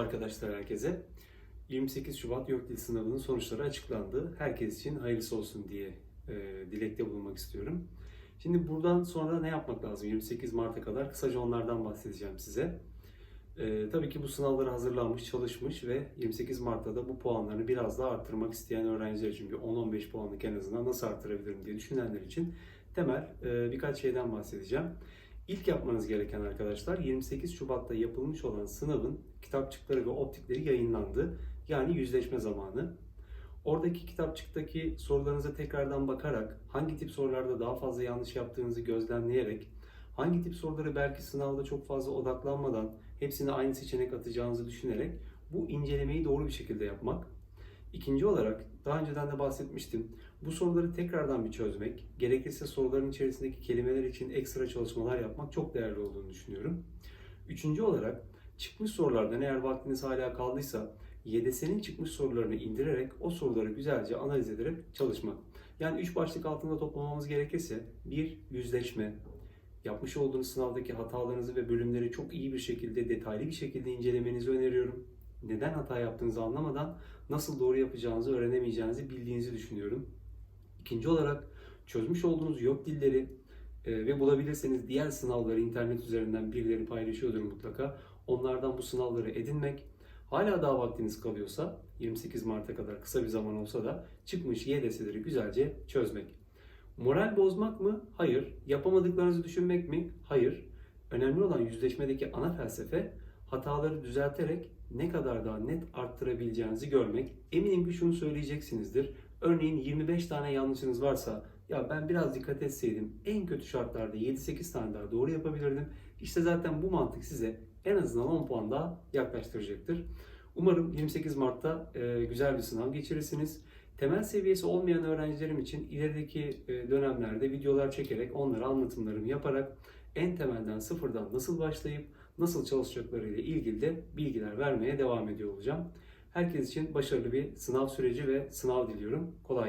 arkadaşlar herkese. 28 Şubat YÖK Dil Sınavı'nın sonuçları açıklandı. Herkes için hayırlısı olsun diye e, dilekte bulunmak istiyorum. Şimdi buradan sonra ne yapmak lazım 28 Mart'a kadar? Kısaca onlardan bahsedeceğim size. E, tabii ki bu sınavlara hazırlanmış, çalışmış ve 28 Mart'ta da bu puanlarını biraz daha arttırmak isteyen öğrenciler için bir 10-15 puanlık en azından nasıl arttırabilirim diye düşünenler için temel e, birkaç şeyden bahsedeceğim. İlk yapmanız gereken arkadaşlar 28 Şubat'ta yapılmış olan sınavın kitapçıkları ve optikleri yayınlandı. Yani yüzleşme zamanı. Oradaki kitapçıktaki sorularınıza tekrardan bakarak, hangi tip sorularda daha fazla yanlış yaptığınızı gözlemleyerek, hangi tip soruları belki sınavda çok fazla odaklanmadan hepsine aynı seçenek atacağınızı düşünerek bu incelemeyi doğru bir şekilde yapmak. İkinci olarak daha önceden de bahsetmiştim. Bu soruları tekrardan bir çözmek, gerekirse soruların içerisindeki kelimeler için ekstra çalışmalar yapmak çok değerli olduğunu düşünüyorum. Üçüncü olarak çıkmış sorulardan eğer vaktiniz hala kaldıysa YDS'nin çıkmış sorularını indirerek o soruları güzelce analiz ederek çalışmak. Yani üç başlık altında toplamamız gerekirse bir yüzleşme, yapmış olduğunuz sınavdaki hatalarınızı ve bölümleri çok iyi bir şekilde, detaylı bir şekilde incelemenizi öneriyorum. Neden hata yaptığınızı anlamadan nasıl doğru yapacağınızı öğrenemeyeceğinizi bildiğinizi düşünüyorum. İkinci olarak çözmüş olduğunuz yok dilleri e, ve bulabilirseniz diğer sınavları internet üzerinden birileri paylaşıyordur mutlaka. Onlardan bu sınavları edinmek. Hala daha vaktiniz kalıyorsa 28 Mart'a kadar kısa bir zaman olsa da çıkmış YDS'leri güzelce çözmek. Moral bozmak mı? Hayır. Yapamadıklarınızı düşünmek mi? Hayır. Önemli olan yüzleşmedeki ana felsefe hataları düzelterek ne kadar daha net arttırabileceğinizi görmek. Eminim ki şunu söyleyeceksinizdir. Örneğin 25 tane yanlışınız varsa ya ben biraz dikkat etseydim en kötü şartlarda 7-8 tane daha doğru yapabilirdim. İşte zaten bu mantık size en azından 10 puan daha yaklaştıracaktır. Umarım 28 Mart'ta e, güzel bir sınav geçirirsiniz. Temel seviyesi olmayan öğrencilerim için ilerideki e, dönemlerde videolar çekerek onlara anlatımlarımı yaparak en temelden sıfırdan nasıl başlayıp nasıl çalışacakları ile ilgili de bilgiler vermeye devam ediyor olacağım. Herkes için başarılı bir sınav süreci ve sınav diliyorum. Kolay